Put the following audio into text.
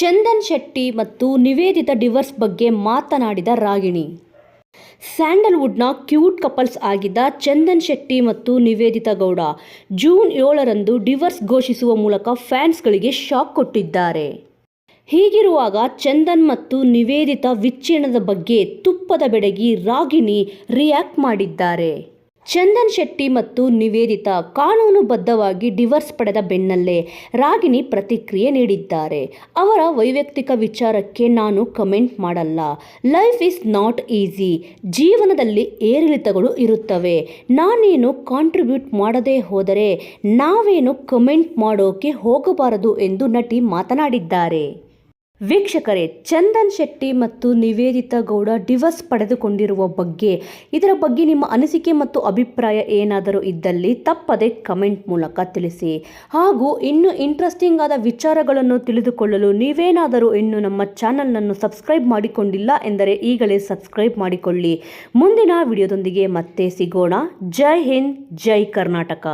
ಚಂದನ್ ಶೆಟ್ಟಿ ಮತ್ತು ನಿವೇದಿತ ಡಿವರ್ಸ್ ಬಗ್ಗೆ ಮಾತನಾಡಿದ ರಾಗಿಣಿ. ಸ್ಯಾಂಡಲ್ವುಡ್ನ ಕ್ಯೂಟ್ ಕಪಲ್ಸ್ ಆಗಿದ್ದ ಚಂದನ್ ಶೆಟ್ಟಿ ಮತ್ತು ನಿವೇದಿತಾ ಗೌಡ ಜೂನ್ ಏಳರಂದು ಡಿವರ್ಸ್ ಘೋಷಿಸುವ ಮೂಲಕ ಫ್ಯಾನ್ಸ್ಗಳಿಗೆ ಶಾಕ್ ಕೊಟ್ಟಿದ್ದಾರೆ. ಹೀಗಿರುವಾಗ ಚಂದನ್ ಮತ್ತು ನಿವೇದಿತ ವಿಚ್ಛೇದನದ ಬಗ್ಗೆ ತುಪ್ಪದ ಬೆಡಗಿ ರಾಗಿಣಿ ರಿಯಾಕ್ಟ್ ಮಾಡಿದ್ದಾರೆ. ಚಂದನ್ ಶೆಟ್ಟಿ ಮತ್ತು ನಿವೇದಿತ ಕಾನೂನುಬದ್ಧವಾಗಿ ಡಿವರ್ಸ್ ಪಡೆದ ಬೆನ್ನಲ್ಲೇ ರಾಗಿಣಿ ಪ್ರತಿಕ್ರಿಯೆ ನೀಡಿದ್ದಾರೆ. ಅವರ ವೈಯಕ್ತಿಕ ವಿಚಾರಕ್ಕೆ ನಾನು ಕಮೆಂಟ್ ಮಾಡಲ್ಲ. ಲೈಫ್ ಈಸ್ ನಾಟ್ ಈಸಿ ಜೀವನದಲ್ಲಿ ಏರಿಳಿತಗಳು ಇರುತ್ತವೆ. ನಾನೇನು ಕಾಂಟ್ರಿಬ್ಯೂಟ್ ಮಾಡದೇ ಹೋದರೆ ನಾವೇನು ಕಮೆಂಟ್ ಮಾಡೋಕೆ ಹೋಗಬಾರದು ಎಂದು ನಟಿ ಮಾತನಾಡಿದ್ದಾರೆ. ವೀಕ್ಷಕರೇ, ಚಂದನ್ ಶೆಟ್ಟಿ ಮತ್ತು ನಿವೇದಿತಾ ಗೌಡ ಡಿವರ್ಸ್ ಪಡೆದುಕೊಂಡಿರುವ ಬಗ್ಗೆ, ಇದರ ಬಗ್ಗೆ ನಿಮ್ಮ ಅನಿಸಿಕೆ ಮತ್ತು ಅಭಿಪ್ರಾಯ ಏನಾದರೂ ಇದ್ದಲ್ಲಿ ತಪ್ಪದೆ ಕಮೆಂಟ್ ಮೂಲಕ ತಿಳಿಸಿ. ಹಾಗೂ ಇನ್ನೂ ಇಂಟ್ರೆಸ್ಟಿಂಗ್ ಆದ ವಿಚಾರಗಳನ್ನು ತಿಳಿದುಕೊಳ್ಳಲು ನೀವೇನಾದರೂ ಇನ್ನು ನಮ್ಮ ಚಾನಲನ್ನು ಸಬ್ಸ್ಕ್ರೈಬ್ ಮಾಡಿಕೊಂಡಿಲ್ಲ ಎಂದರೆ ಈಗಲೇ ಸಬ್ಸ್ಕ್ರೈಬ್ ಮಾಡಿಕೊಳ್ಳಿ. ಮುಂದಿನ ವಿಡಿಯೋದೊಂದಿಗೆ ಮತ್ತೆ ಸಿಗೋಣ. ಜೈ ಹಿಂದ್, ಜೈ ಕರ್ನಾಟಕ.